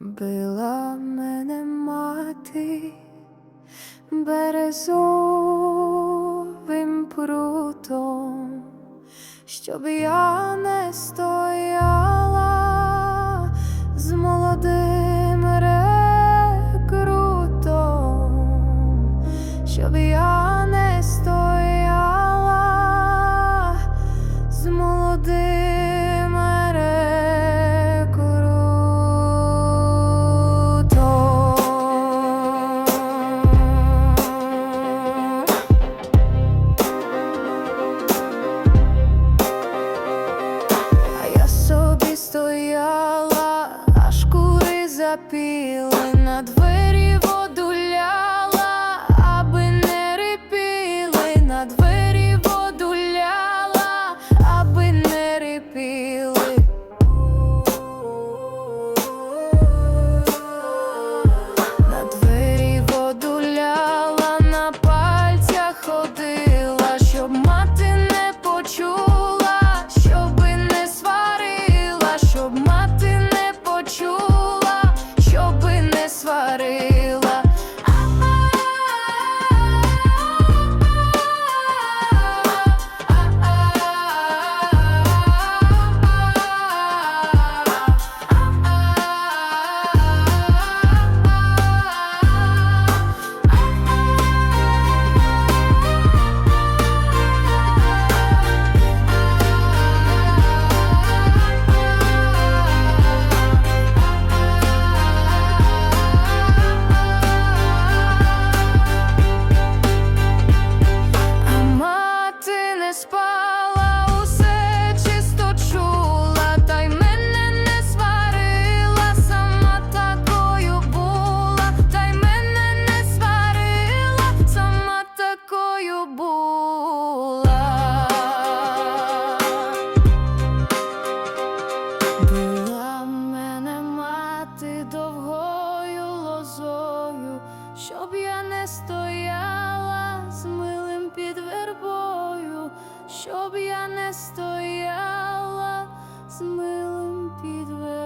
Била мене мати березовим прутом, щоб я не стояла з молодим рекрутом, щоб я кури Усе чисто чула, та мене не сварила, сама такою була, та й мене не сварила, сама такою була. Мене мати довгою лозою, щоб я не стояла з вербою, щоб я не стояла з милим підвелом.